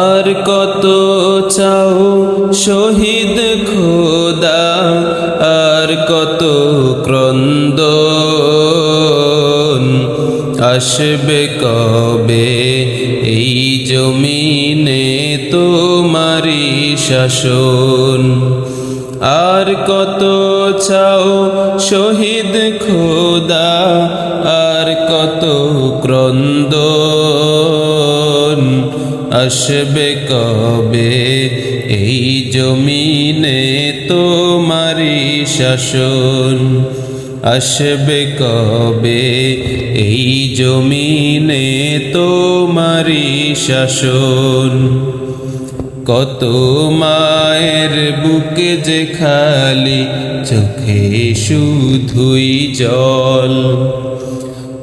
আর কত চাও শহীদ খোদা, আর কত ক্রন্দ আসবে কবে? এই জমিনে তোমারি শাসন। আর কত চাও শহীদ খোদা, আর কত ক্রন্দ আসবে কবে? এই জমিনে তোমারি শাসন। আসবে কবে? এই জমিনে তোমারি শাসন। কত মায়ের বুকে যে খালি, চোখে শুধুই জল।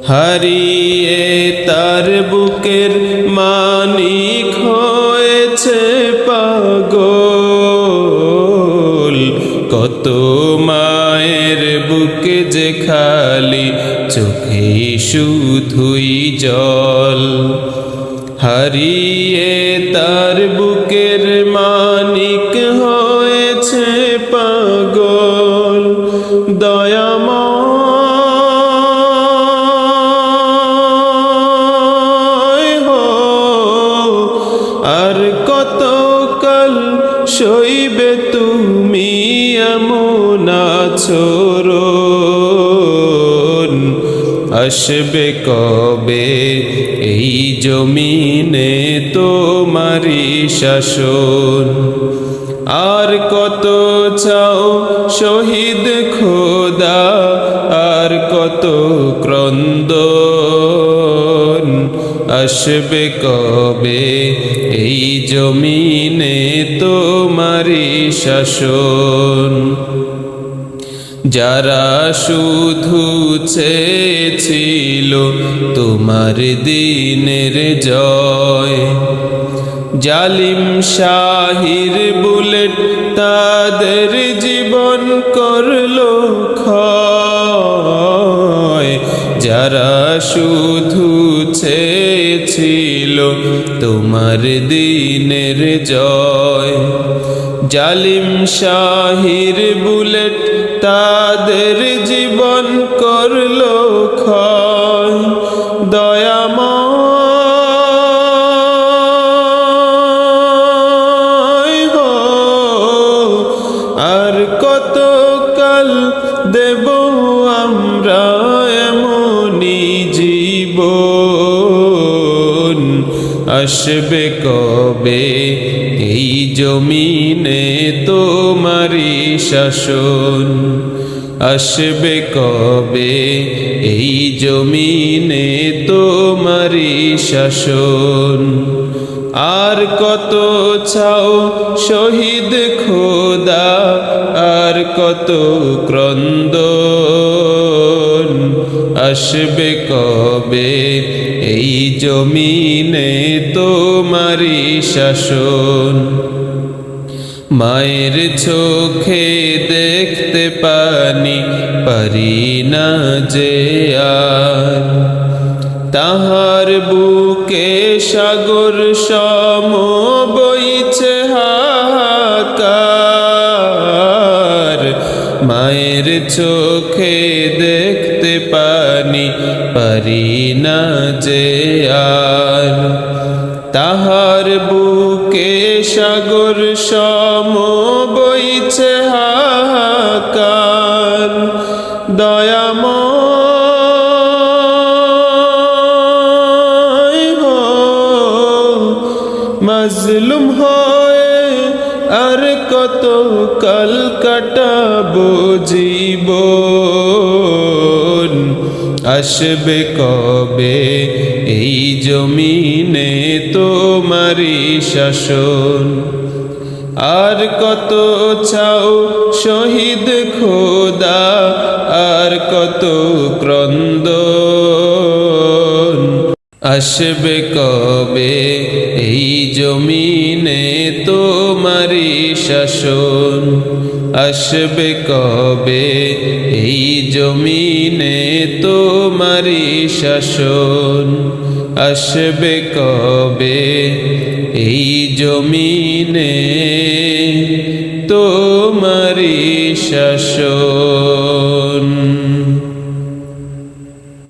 হারিয়ে তার বুকের মানিক হয়েছে পাগল। কত মায়ের বুকে যে খালি চোখে শুধুই জল। হারিয়ে তার বুকের মানিক সইবে তুমি এমন আছরণ আসবে কবে এই জমিনে তোমারি শাসন? আর কত চাও শহীদ খোদা, আর কত ক্রন্দ আসবে কবে এই তোমারি শাসন। যারা শুধু চেয়েছিল তোমার দিনের জয়, জালিম শাহির বুলেট তাদের জীবন করল যারা শুধু চেয়েছিল তোমার দিনের জয় জালিম শাহির বুলেট তাদের জীবন করল ক্ষয়। দয়াময় হো আর কত কাল দেব আমরা জীবন? আসবে কবে তোমারি শাসন আসবে কবে? এই জমিনে তোমারি শাসন। আর কত চাও শহীদ খোদা, আর কত ক্রন্দ আসবে কবে? এই জমিনে তোমারি শাসন। মায়ের চোখে দেখতে পানি, পারি না যে আর। তাহার বুকে সাগর সম বইছে হাহাকার। মায়ের চোখে দেখতে পানি, পারি না যে আর। তাহার বুকে সাগর সম বইছে হাহাকার। দয়াম মজলুম হয়ে আর কত কাল কাটাবো আসবে কবে এই তোমারি শাসন আর কত চাও শহীদ খোদা, আর কত ক্রন্দ আসবে কবে এই জমিনে তোমারি শাসন? আসবে কবে এই জমিনে তোমারি শাসন? আসবে কবে এই জমিনে তোমারি শাসন।